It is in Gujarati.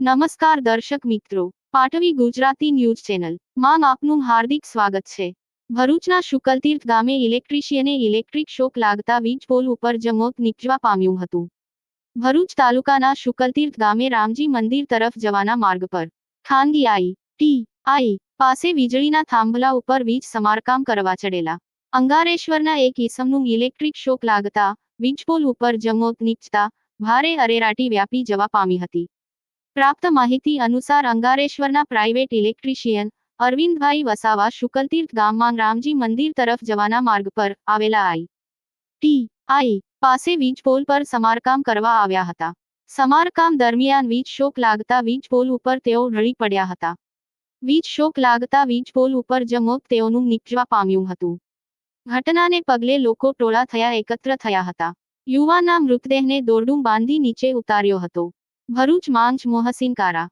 નમસ્કાર દર્શક મિત્રો, પાટવી ગુજરાતી ન્યૂઝ ચેનલ. માં આપનું હાર્દિક સ્વાગત છે. ભરૂચના શુકલતીર્થ ગામે ઇલેક્ટ્રિશિયને ઇલેક્ટ્રિક શોક લાગતા વીજ પોલ ઉપર જમોત નીપજવા પામ્યું હતું. ભરૂચ તાલુકાના શુકલતીર્થ ગામે રામજી મંદિર તરફ જવાના માર્ગ પર. ખાનગી આઈ, ટી, આઈ પાસે વીજળીના થાંભલા ઉપર વીજ સમારકામ કરવા ચડેલા. અંગારેશ્વરના એક ઈસમનું ઇલેક્ટ્રિક શોક લાગતા વીજપોલ ઉપર જમોત નીપજતા ભારે અરેરાટી વ્યાપી જવા પામી હતી. પ્રાપ્ત માહિતી અનુસાર અંગારેશ્વરના પ્રાઇવેટ ઇલેક્ટ્રિશિયન અરવિંદભાઈ વસાવા શુકલતીર્થ ગામમાં રામજી મંદિર તરફ જવાના માર્ગ પર આવેલા આઈ. ટી. આઈ. પાસે વીજ પોલ પર સમારકામ કરવા આવ્યા હતા. સમારકામ દરમિયાન વીજ શોક લાગતા વીજ પોલ ઉપર તેઓ ઢળી પડ્યા હતા. વીજ શોક લાગતા વીજ પોલ ઉપર જમોત તેઓનું નીપજવા પામ્યું હતું. ઘટનાને પગલે લોકો ટોળા થયા, એકત્ર થયા હતા. યુવાનના મૃતદેહને દોરડું બાંધી નીચે ઉતાર્યો હતો. ભરૂચ માંચ મોહસિન કારા.